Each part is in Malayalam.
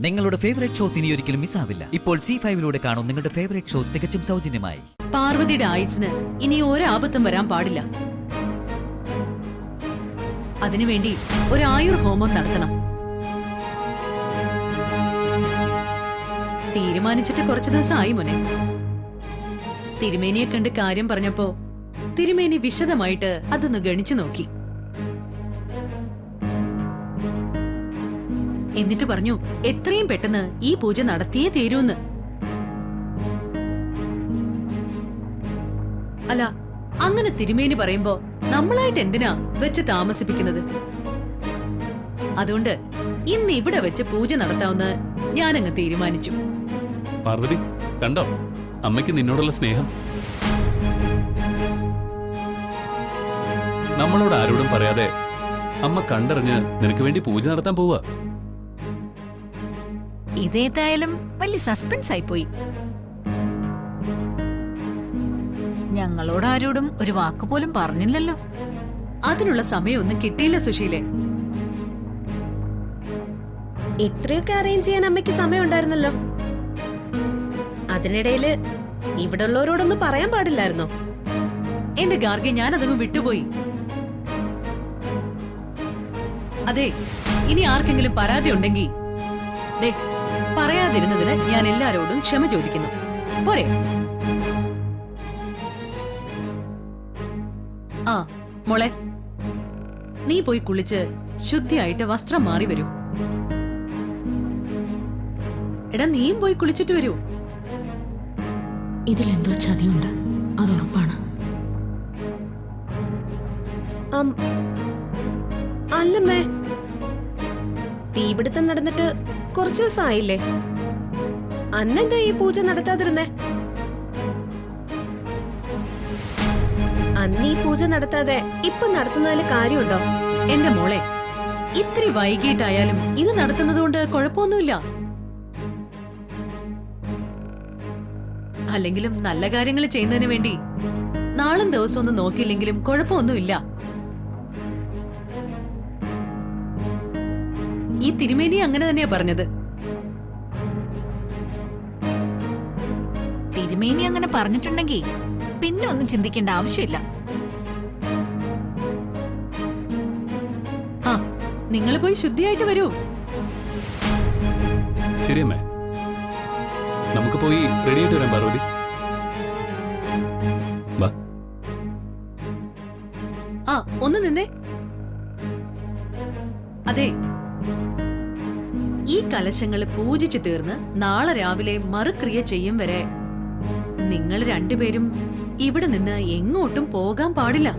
നിങ്ങളുടെ ഫേവറേറ്റ് ഷോസ് ഇനി ഒരിക്കലും മിസ്സാവില്ല ഇപ്പോൾ സി ഫൈവിലൂടെ കാണും നിങ്ങളുടെ ഫേവറേറ്റ് ഷോ തികച്ചും സൗജന്യമായി. പാർവതിയുടെ ആയുസിന് ഇനി ഒരാപത്തും വരാൻ പാടില്ല. അതിനുവേണ്ടി ഒരു ആയുർ ഹോമം നടത്തണം. തീരുമാനിച്ചിട്ട് കുറച്ചു ദിവസമായി മുനെ. തിരുമേനിയെ കണ്ട് കാര്യം പറഞ്ഞപ്പോ തിരുമേനി വിശദമായിട്ട് അതൊന്ന് ഗണിച്ചു നോക്കി. എന്നിട്ട് പറഞ്ഞു എത്രയും പെട്ടെന്ന് ഈ പൂജ നടത്തിയേ തീരൂന്ന്. അല്ല അങ്ങനെ തിരുമേനി പറയുമ്പോ നമ്മളായിട്ട് എന്തിനാ വെച്ച് താമസിപ്പിക്കുന്നത്? അതുകൊണ്ട് ഇന്ന് ഇവിടെ വെച്ച് പൂജ നടത്താമെന്ന് ഞാനങ്ങ് തീരുമാനിച്ചു. പാർവതി കണ്ടോ? അമ്മയ്ക്ക് നിന്നോടുള്ള സ്നേഹം. നമ്മളോട് ആരോടും പറയാതെ അമ്മ കണ്ടറിഞ്ഞ് നിനക്ക് വേണ്ടി പൂജ നടത്താൻ പോവുക ഇതേതായാലും വലിയ സസ്പെൻസ് ആയിപ്പോയി. ഞങ്ങളോട് ആരോടും ഒരു വാക്കുപോലും പറഞ്ഞില്ലല്ലോ. അതിനുള്ള സമയമൊന്നും കിട്ടിയില്ല സുശീലെ. ഇത്രയൊക്കെ അറേഞ്ച് ചെയ്യാൻ അമ്മയ്ക്ക് സമയം ഉണ്ടായിരുന്നല്ലോ അതിനിടയിൽ ഇവിടെ ഉള്ളവരോടൊന്നും പറയാൻ പാടില്ലായിരുന്നോ? എന്റെ ഗാർഗി ഞാൻ അതങ്ങ് വിട്ടുപോയി. അതെ ഇനി ആർക്കെങ്കിലും പരാതി ഉണ്ടെങ്കിൽ ദേ പറയാതിരുന്നതിന് ഞാൻ എല്ലാരോടും ക്ഷമ ചോദിക്കുന്നു. പോരെ. ആ മോളെ. നീ പോയി കുളിച്ച് ശുദ്ധിയായിട്ട് വസ്ത്രം മാറി വരൂ. എടാ നീയും പോയി കുളിച്ചിട്ട് വരൂ. ഇതിലെന്തോ ചതിയുണ്ട്. അത് ഉറപ്പാണ്. അം, അല്ലമ്മേ തീപിടുത്തം നടന്നിട്ട് കുറച്ചു ദിവസമായില്ലേ അന്നെന്താ ഈ പൂജ നടത്താതിരുന്നേ? അന്ന് ഈ പൂജ നടത്താതെ ഇപ്പൊ നടത്തുന്നതിൽ കാര്യമുണ്ടോ? എന്റെ മോളെ ഇത്തിരി വൈകിട്ടായാലും ഇത് നടത്തുന്നതുകൊണ്ട് കുഴപ്പമൊന്നുമില്ല. അല്ലെങ്കിലും നല്ല കാര്യങ്ങൾ ചെയ്യുന്നതിന് വേണ്ടി നാളും ദിവസം ഒന്നും നോക്കിയില്ലെങ്കിലും കുഴപ്പമൊന്നുമില്ല. ഈ തിരുമേനി അങ്ങനെ തന്നെയാ പറഞ്ഞത്. തിരുമേനി അങ്ങനെ പറഞ്ഞിട്ടുണ്ടെങ്കിൽ പിന്നെ ഒന്നും ചിന്തിക്കേണ്ട ആവശ്യമില്ല. ആ നിങ്ങൾ പോയി ശുദ്ധിയായിട്ട് വരൂ. ശരിയമ്മേ നമുക്ക് പോയി റെഡിയായിട്ട് വരാം പാർവതി. ആ ഒന്ന് നിന്നേ. അതെ ഈ കലശങ്ങൾ പൂജിച്ചു തീർന്ന് നാളെ രാവിലെ മറുക്രിയ ചെയ്യും വരെ. നിങ്ങൾ രണ്ടുപേരും ഇവിടെ നിന്ന് എങ്ങോട്ടും പോകാൻ പാടില്ല.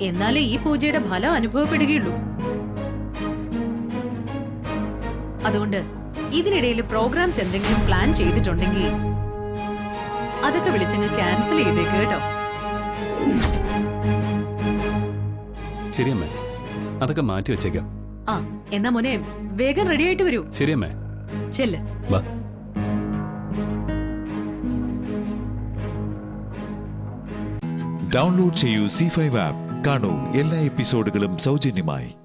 എന്നാലേ ഈ പൂജയുടെ ഫലം അനുഭവപ്പെടുകയുള്ളൂ. അതുകൊണ്ട് ഇതിനിടയിൽ പ്രോഗ്രാംസ് എന്തെങ്കിലും പ്ലാൻ ചെയ്തിട്ടുണ്ടെങ്കിൽ അതൊക്കെ വിളിച്ചങ്ങ് ക്യാൻസൽ ചെയ്തേക്ക് കേട്ടോ. ശരിയമ്മേ. അതൊക്കെ മാറ്റി വെച്ചേക്കാം. ആ എന്നാ മോനെ വേഗം റെഡി ആയിട്ട് വരൂ. ശരിയമ്മേ. ചെല്ല്. വാ. ഡൗൺലോഡ് ചെയ്യൂ സി ഫൈവ് ആപ്പ് കാണൂ എല്ലാ എപ്പിസോഡുകളും സൗജന്യമായി.